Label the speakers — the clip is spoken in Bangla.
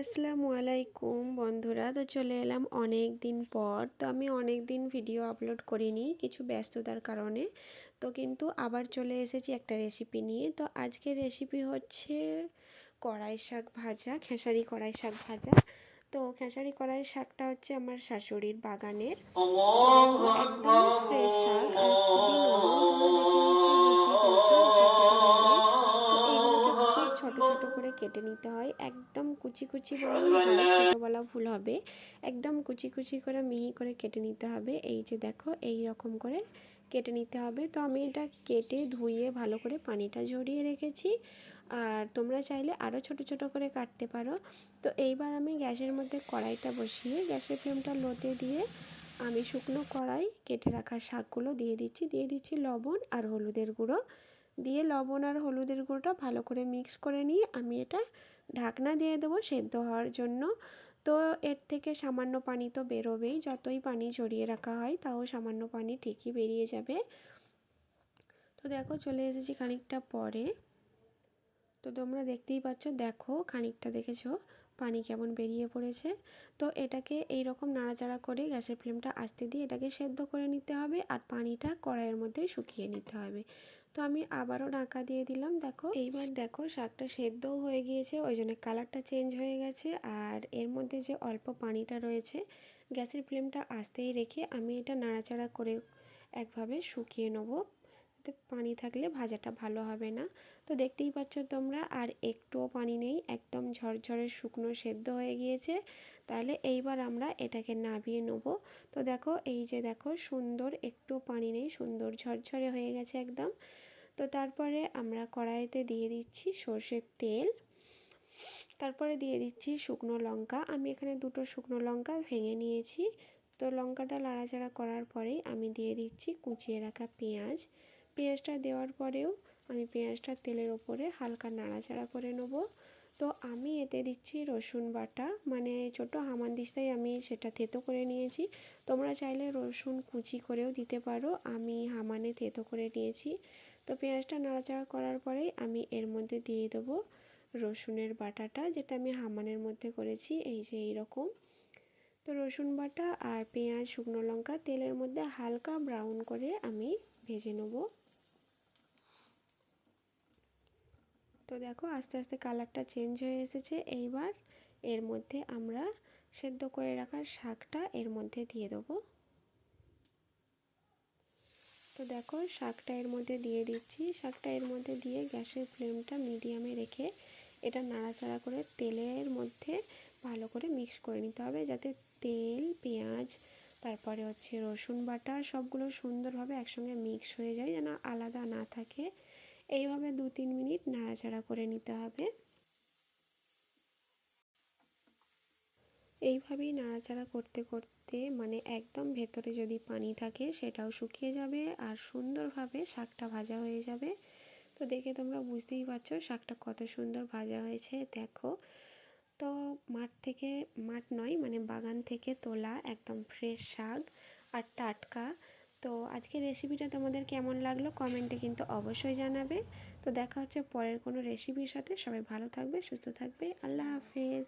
Speaker 1: আসসালামু আলাইকুম বন্ধুরা। তো চলে এলাম অনেক দিন পর। তো আমি অনেক দিন ভিডিও আপলোড করিনি কিছু ব্যস্ততার কারণে। তো কিন্তু আবার চলে এসেছি একটা রেসিপি নিয়ে। তো আজকের রেসিপি হচ্ছে কড়াই শাক ভাজা, খেসারি কড়াই শাক ভাজা। তো খেসারি কড়াই শাকটা হচ্ছে আমার শাশুড়ির বাগানের। একদম করে কেটে নিতে হয়। একদম কুচি কুচি বললেই হয় ছোটো বলা ভুল হবে। একদম কুচি কুচি করে মিহি করে কেটে নিতে হবে। এই যে দেখো, এই রকম করে কেটে নিতে হবে। তো আমি এটা কেটে ধুয়ে ভালো করে পানিটা ঝরিয়ে রেখেছি। আর তোমরা চাইলে আরও ছোট ছোট করে কাটতে পারো। তো এইবার আমি গ্যাসের মধ্যে কড়াইটা বসিয়ে, গ্যাসের ফ্লেমটা লোতে দিয়ে আমি শুকনো কড়াই কেটে রাখা শাকগুলো দিয়ে দিচ্ছি। দিয়ে দিচ্ছি লবণ আর হলুদের গুঁড়ো। দিয়ে লবণ আর হলুদের গুঁড়োটা ভালো করে মিক্স করে নিয়ে আমি এটা ঢাকনা দিয়ে দেবো সেদ্ধ হওয়ার জন্য। তো এর থেকে সামান্য পানি তো বেরোবেই, যতই পানি ঝরিয়ে রাখা হয় তাও সামান্য পানি ঠিকই বেরিয়ে যাবে। তো দেখো চলে এসেছি খানিকটা পরে। তো তোমরা দেখতেই পাচ্ছ, দেখো খানিকটা দেখেছ পানি কেমন বেরিয়ে পড়েছে। তো এটাকে এই রকম নাড়াচাড়া করে গ্যাসের ফ্লেমটা আস্তে দিয়ে এটাকে সেদ্ধ করে নিতে হবে আর পানিটা কড়াইয়ের মধ্যে শুকিয়ে নিতে হবে। তো আমি আবারও ঢাকা দিয়ে দিলাম, দেখো। এইবার দেখো, শাকটা সেদ্ধও হয়ে গিয়েছে, ওই জন্য কালারটা চেঞ্জ হয়ে গেছে। আর এর মধ্যে যে অল্প পানিটা রয়েছে, গ্যাসের ফ্লেমটা আসতেই রেখে আমি এটা নাড়াচাড়া করে একভাবে শুকিয়ে নেব। পানি থাকলে ভাজাটা ভালো হবে না। তো দেখতেই পাচ্ছ তোমরা, আর একটুও পানি নেই, একদম ঝরঝরে শুকনো সেদ্ধ হয়ে গিয়েছে। তাহলে এইবার আমরা এটাকে নাবিয়ে নেব। তো দেখো, এই যে দেখো, সুন্দর একটু পানি নেই, সুন্দর ঝরঝরে হয়ে গেছে একদম। তো তারপরে আমরা কড়াইতে দিয়ে দিচ্ছি সর্ষের তেল। তারপরে দিয়ে দিচ্ছি শুকনো লঙ্কা। আমি এখানে দুটো শুকনো লঙ্কা ভেঙে নিয়েছি। তো লঙ্কাটা লাড়াচাড়া করার পরেই আমি দিয়ে দিচ্ছি কুচিয়ে রাখা পেঁয়াজ। পেঁয়াজটা দেওয়ার পরেও আমি পেঁয়াজটা তেলের ওপরে হালকা নাড়াচাড়া করে নেব। তো আমি এতে দিচ্ছি রসুন বাটা মানে ছোটো হামানদিস্তায় আমি সেটা থেতো করে নিয়েছি। তোমরা চাইলে রসুন কুচি করেও দিতে পারো, আমি হামানে থেতো করে নিয়েছি। তো পেঁয়াজটা নাড়াচাড়া করার পরেই আমি এর মধ্যে দিয়ে দেবো রসুনের বাটাটা, যেটা আমি হামানের মধ্যে করেছি, এই যে এইরকম। তো রসুন বাটা আর পেঁয়াজ, শুকনো লঙ্কা তেলের মধ্যে হালকা ব্রাউন করে আমি ভেজে নেব। তো দেখো আস্তে আস্তে কালারটা চেঞ্জ হয়ে এসেছে। এইবার এর মধ্যে আমরা সেদ্ধ করে রাখা শাকটা এর মধ্যে দিয়ে দেবো। তো দেখো শাকটা এর মধ্যে দিয়ে দিচ্ছি। শাকটা এর মধ্যে দিয়ে গ্যাসের ফ্লেমটা মিডিয়ামে রেখে এটা নাড়াচাড়া করে তেলের মধ্যে ভালো করে মিক্স করে নিতে হবে যাতে তেল, পেঁয়াজ, তারপরে হচ্ছে রসুন বাটা সবগুলো সুন্দরভাবে একসঙ্গে মিক্স হয়ে যায় যেন আলাদা না থাকে। এইভাবে দু তিন মিনিট নাড়াচাড়া করে নিতে হবে। এইভাবেই নাড়াচাড়া করতে করতে মানে একদম ভেতরে যদি পানি থাকে সেটাও শুকিয়ে যাবে আর সুন্দরভাবে শাকটা ভাজা হয়ে যাবে। তো দেখে তোমরা বুঝতেই পারছ শাকটা কত সুন্দর ভাজা হয়েছে, দেখো। তো মাঠ থেকে, মাঠ নয় মানে বাগান থেকে তোলা একদম ফ্রেশ শাক আর টাটকা। তো আজকের রেসিপিটা তোমাদের কেমন লাগল কমেন্টে কিন্তু অবশ্যই জানাবে। তো দেখা হচ্ছে পরের কোনো রেসিপির সাথে। সবাই ভালো থাকবে, সুস্থ থাকবে। আল্লাহ হাফেজ।